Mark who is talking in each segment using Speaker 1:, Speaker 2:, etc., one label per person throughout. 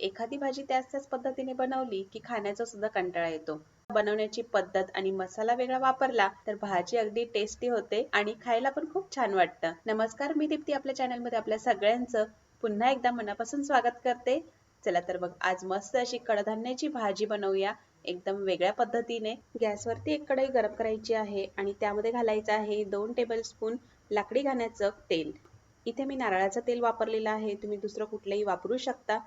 Speaker 1: एखादी भाजी त्याच त्याच पद्धतीने बनवली की खाण्याचा सुद्धा कंटाळा येतो. बनवण्याची पद्धत आणि मसाला वेगळा वापरला तर भाजी अगदी टेस्टी होते आणि खायला पण खूप छान वाटतं. नमस्कार मी दीप्ती आपल्या चॅनलमध्ये आपल्या सगळ्यांचं पुन्हा एकदा मनापासून स्वागत करते. चला तर मग आज मस्त अशी कडधान्याची भाजी बनवूया. एकदम वेगळ्या पद्धतीने. गॅसवरती एक कढई गरम करायची आहे आणि त्यामध्ये घालायचं आहे दोन टेबल स्पून लाकडी घाण्याचं तेल. इथे मी नारळाचं तेल वापरलेलं आहे. तुम्ही दुसरं कुठलंही वापरू शकता.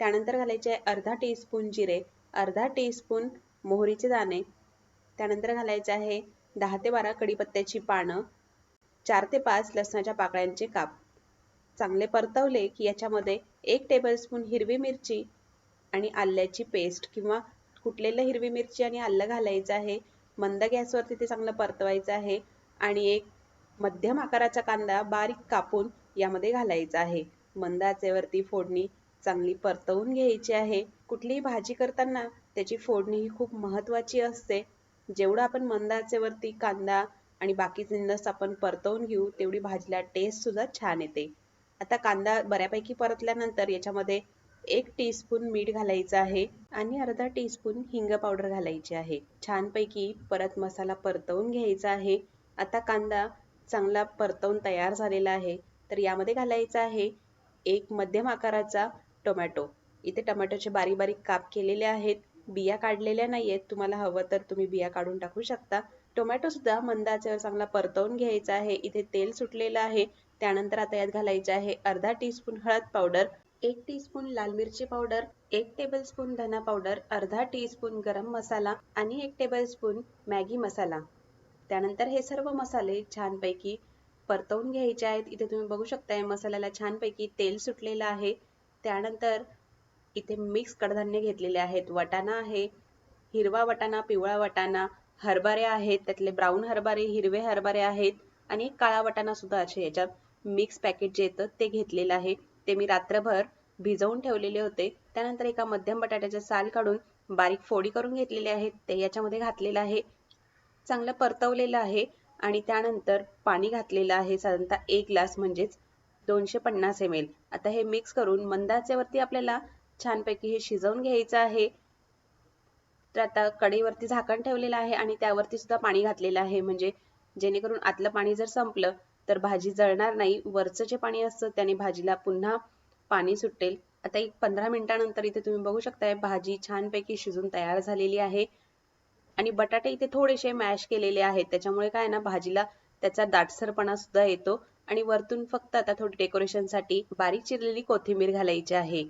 Speaker 1: त्यानंतर घालायचे आहे अर्धा टीस्पून जिरे अर्धा टीस्पून मोहरीचे दाणे त्यानंतर घालायचे आहे दहा ते बारा कढीपत्त्याची पानं चार ते पाच लसणाच्या पाकळ्यांचे काप. चांगले परतवले की याच्यामध्ये एक टेबलस्पून हिरवी मिरची आणि आल्याची पेस्ट किंवा कुटलेलं हिरवी मिरची आणि आलं घालायचं आहे मंद गॅसवरती ते चांगलं परतवायचं आहे आणि एक मध्यम आकाराचा कांदा बारीक कापून यामध्ये घालायचा आहे. मंद आचेवरती फोडणी चांगली परतवून घ्यायची आहे. कुठलीही भाजी करताना त्याची फोडणी ही खूप महत्वाची असते. जेवढं आपण मंद आचेवरती कांदा आणि बाकी जिन्नस आपण परतवून घेऊ तेवढी भाजीला टेस्ट सुद्धा छान येते. आता कांदा बऱ्यापैकी परतल्यानंतर याच्यामध्ये एक टीस्पून मीठ घालायचं आहे आणि अर्धा टीस्पून हिंग पावडर घालायची आहे. छानपैकी परत मसाला परतवून घ्यायचा आहे. आता कांदा चांगला परतवून तयार झालेला आहे. तर यामध्ये घालायचा आहे एक मध्यम आकाराचा टोमॅटो. इथे टोमॅटोचे बारीक बारीक काप केलेले आहेत. बिया काढलेल्या नाही आहेत तुम्हाला हवं तर तुम्ही बिया काढून टाकू शकता. टोमॅटो सुद्धा मंद आचेवर चांगला परतवून घ्यायचा आहे. इथे तेल सुटलेलं आहे. त्यानंतर आता यात घालायचे आहे अर्धा टीस्पून हळद पावडर एक टीस्पून लाल मिरची पावडर एक टेबलस्पून धना पावडर अर्धा टीस्पून गरम मसाला आणि एक टेबलस्पून मॅगी मसाला. त्यानंतर हे सर्व मसाले छानपैकी परतवून घ्यायचे आहेत. इथे तुम्ही बघू शकताय मसाल्याला छानपैकी तेल सुटलेलं आहे. त्यानंतर इथे मिक्स कडधान्य घेतलेले आहेत. वटाणा आहे हिरवा वटाणा पिवळा वटाणा हरभरे आहेत. त्यातले ब्राऊन हरभरे हिरवे हरभरे आहेत आणि काळा वटाणा सुद्धा असे याच्यात मिक्स पॅकेट जे येतं ते घेतलेलं आहे. ते मी रात्रभर भिजवून ठेवलेले होते. त्यानंतर एका मध्यम बटाट्याच्या साल काढून बारीक फोडी करून घेतलेले आहेत ते याच्यामध्ये घातलेलं आहे. चांगलं परतवलेलं आहे आणि त्यानंतर पाणी घातलेलं आहे. साधारणतः एक ग्लास म्हणजेच दोनशे पन्नास एम एल आता हे मिक्स करून मंदाचेवरती आपल्याला छानपैकी हे शिजवून घ्यायचं आहे. तर आता कढईवरती झाकण ठेवलेलं आहे आणि त्यावरती सुद्धा पाणी घातलेलं आहे. म्हणजे जेणेकरून आतलं पाणी जर संपलं तर भाजी जळणार नाही. वरचं जे पाणी असतं त्याने भाजीला पुन्हा पाणी सुटेल. आता एक पंधरा मिनिटानंतर इथे तुम्ही बघू शकताय भाजी छानपैकी शिजून तयार झालेली आहे. आणि बटाटे इथे थोडेसे मॅश केलेले आहेत. त्याच्यामुळे काय ना भाजीला त्याचा दाटसरपणा सुद्धा येतो. आणि वरतून फक्त आता थोडी डेकोरेशनसाठी बारीक चिरलेली कोथिंबीर घालायची आहे.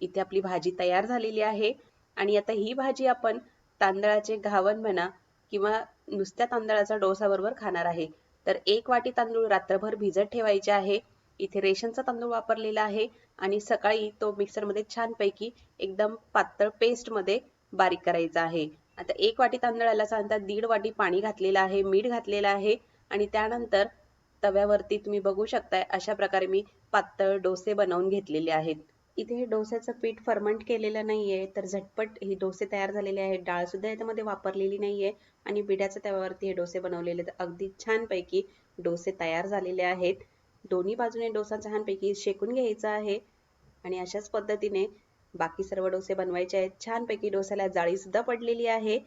Speaker 1: इथे आपली भाजी तयार झालेली आहे. आणि आता ही भाजी आपण तांदळाचे घावन म्हणा किंवा नुसत्या तांदळाचा डोसा बरोबर खाणार आहे. तर एक वाटी तांदूळ रात्रभर भिजत ठेवायचे आहे. इथे रेशनचा तांदूळ वापरलेला आहे. आणि सकाळी तो मिक्सरमध्ये छानपैकी एकदम पातळ पेस्टमध्ये बारीक करायचा आहे. आता एक वाटी तांदळाला साधारणतः दीड वाटी पाणी घातलेलं आहे मीठ घातलेलं आहे. आणि त्यानंतर तव्यावरती तुम्ही बघू शकताय अशा प्रकारे मी पातळ डोसे बनवून घेतलेले आहेत. इथे हे डोस्याचं पीठ फर्मंट केलेलं नाहीये तर झटपट हे डोसे तयार झालेले आहेत. डाळ सुद्धा याच्यामध्ये वापरलेली नाहीये आणि बिड्याच्या तव्यावरती हे डोसे बनवलेले तर अगदी छानपैकी डोसे तयार झालेले आहेत. दोन्ही बाजूने डोसा छानपैकी शेकून घ्यायचा आहे आणि अशाच पद्धतीने बाकी सर्व डोसे बनवायचे आहेत. छानपैकी डोस्याला जाळी सुद्धा पडलेली आहे.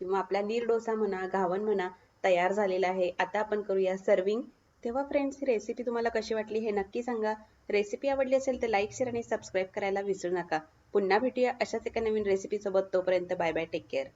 Speaker 1: किंवा आपला नीर डोसा म्हणा घावन म्हणा तयार झालेला आहे. आता आपण करूया सर्विंग तेव्हा फ्रेंड्स ही रेसिपी तुम्हाला कशी वाटली हे नक्की सांगा. रेसिपी आवडली असेल तर लाईक शेअर आणि सबस्क्राईब करायला विसरू नका. पुन्हा भेटूया अशाच एका नवीन रेसिपी सोबत. तोपर्यंत बाय बाय टेक केअर